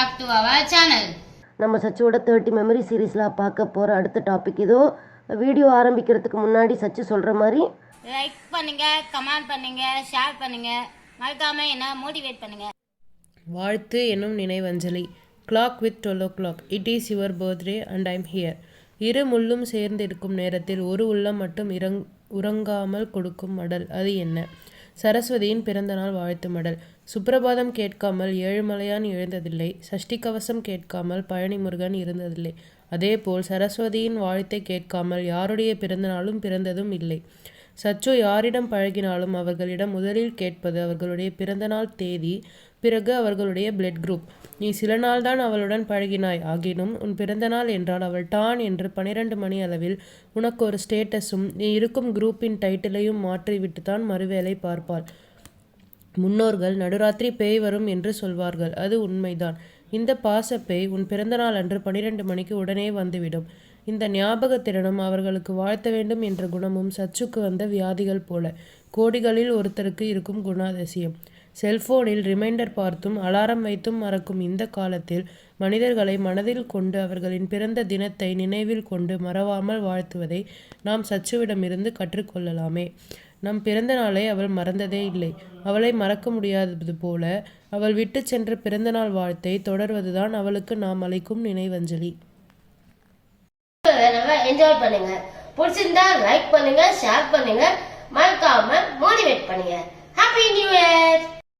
Back to our channel நம்ம சச்சியோட thirty memory சீரீஸில் பார்க்க போகிற அடுத்த டாபிக் இதோ வீடியோ ஆரம்பிக்கிறதுக்கு முன்னாடி சச்சி சொல்கிற மாதிரி. லைக் பண்ணுங்க கமெண்ட் பண்ணுங்க ஷேர் பண்ணுங்க. மறக்காம என்ன மோட்டிவேட் பண்ணுங்க. வாழ்த்து என்னும் நினைவஞ்சலி. Clock with twelve o'clock it is your birthday and I'm here இரு முள்ளும் சேர்ந்திருக்கும் நேரத்தில் ஒரு உள்ளம் மட்டும் இறங் உறங்காமல் கொடுக்கும் மடல். அது என்ன? சரஸ்வதியின் பிறந்தநாள் வாழ்த்து மடல். சுப்பிரபாதம் கேட்காமல் ஏழுமலையான் எழுந்ததில்லை சஷ்டி கவசம் கேட்காமல் பழனி முருகன் இருந்ததில்லை. அதேபோல் சரஸ்வதியின் வாழ்த்தை கேட்காமல் யாருடைய பிறந்தநாளும் பிறந்ததும் இல்லை. சச்சு யாரிடம் பழகினாலும் அவர்களிடம் முதலில் கேட்பது அவர்களுடைய பிறந்தநாள் தேதி பிறகு அவர்களுடைய பிளட் குரூப் நீ சில நாள்தான் அவளுடன் பழகினாய். ஆகினும் உன் பிறந்தநாள் என்றால் அவள் டான் என்று பனிரெண்டு மணி அளவில் உனக்கு ஒரு ஸ்டேட்டஸும் நீ இருக்கும் குரூப்பின் டைட்டிலையும் மாற்றிவிட்டு தான் மறுவேளை பார்ப்பாள். முன்னோர்கள் நடுராத்திரி பேய் வரும் என்று சொல்வார்கள். அது உண்மைதான். இந்த பாசப்பேய் உன் பிறந்தநாள் அன்று பனிரெண்டு மணிக்கு உடனே வந்துவிடும். இந்த ஞாபகத்திறனும் அவர்களுக்கு வாழ்த்த வேண்டும் என்ற குணமும் சச்சுக்கு வந்த வியாதிகள் போல. கோடிகளில் ஒருத்தருக்கு இருக்கும் குணாதிசயம். செல்போனில் ரிமைண்டர் பார்த்தும் அலாரம் வைத்தும் மறக்கும் இந்த காலத்தில் மனிதர்களை மனதில் கொண்டு அவர்களின் பிறந்த தினத்தை நினைவில் கொண்டு மறவாமல் வாழ்த்துவதை நாம் சச்சுவிடமிருந்து கற்றுக்கொள்ளலாமே. நம் பிறந்த நாளை அவள் மறந்ததே இல்லை. அவளை மறக்க முடியாதது போல அவள் விட்டு சென்ற பிறந்தநாள் வாழ்த்தை தொடர்வதுதான் அவளுக்கு நாம் அளிக்கும் நினைவஞ்சலி. என்ஜாய் பண்ணுங்க. பிடிச்சிருந்தா லைக் பண்ணுங்க ஷேர் பண்ணுங்க. மறக்காம மோட்டிவேட் பண்ணுங்க. Happy new